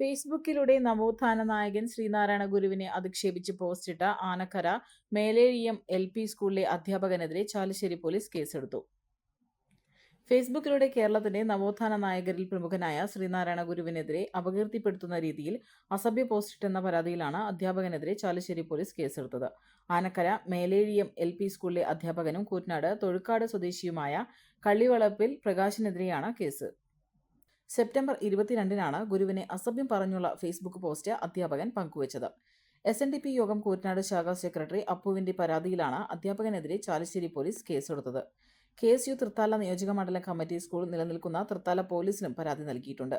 ഫേസ്ബുക്കിലൂടെ നവോത്ഥാന നായകൻ ശ്രീനാരായണ ഗുരുവിനെ അധിക്ഷേപിച്ച് പോസ്റ്റിട്ട ആനക്കര മേലേഴിയം എൽ പി സ്കൂളിലെ അധ്യാപകനെതിരെ ചാലശ്ശേരി പോലീസ് കേസെടുത്തു. ഫേസ്ബുക്കിലൂടെ കേരളത്തിന്റെ നവോത്ഥാന നായകരിൽ പ്രമുഖനായ ശ്രീനാരായണ ഗുരുവിനെതിരെ അപകീർത്തിപ്പെടുത്തുന്ന രീതിയിൽ അസഭ്യ പോസ്റ്റിട്ടെന്ന പരാതിയിലാണ് അധ്യാപകനെതിരെ ചാലശ്ശേരി പോലീസ് കേസെടുത്തത്. ആനക്കര മേലേഴിയം എൽ പി സ്കൂളിലെ അധ്യാപകനും കൂറ്റനാട് തൊഴുക്കാട് സ്വദേശിയുമായ കള്ളിവളപ്പിൽ പ്രകാശിനെതിരെയാണ് കേസ്. സെപ്റ്റംബർ ഇരുപത്തിരണ്ടിനാണ് ഗുരുവിനെ അസഭ്യം പറഞ്ഞുള്ള ഫേസ്ബുക്ക് പോസ്റ്റ് അധ്യാപകൻ പങ്കുവച്ചത്. എസ് എൻ ഡി പി യോഗം കൂറ്റനാട് ശാഖാ സെക്രട്ടറി അപ്പുവിന്റെ പരാതിയിലാണ് അധ്യാപകനെതിരെ ചാലിശ്ശേരി പോലീസ് കേസെടുത്തത്. കെ എസ് യു തൃത്താല നിയോജക മണ്ഡലം കമ്മിറ്റി സ്കൂൾ നിലനിൽക്കുന്ന തൃത്താല പോലീസിനും പരാതി നൽകിയിട്ടുണ്ട്.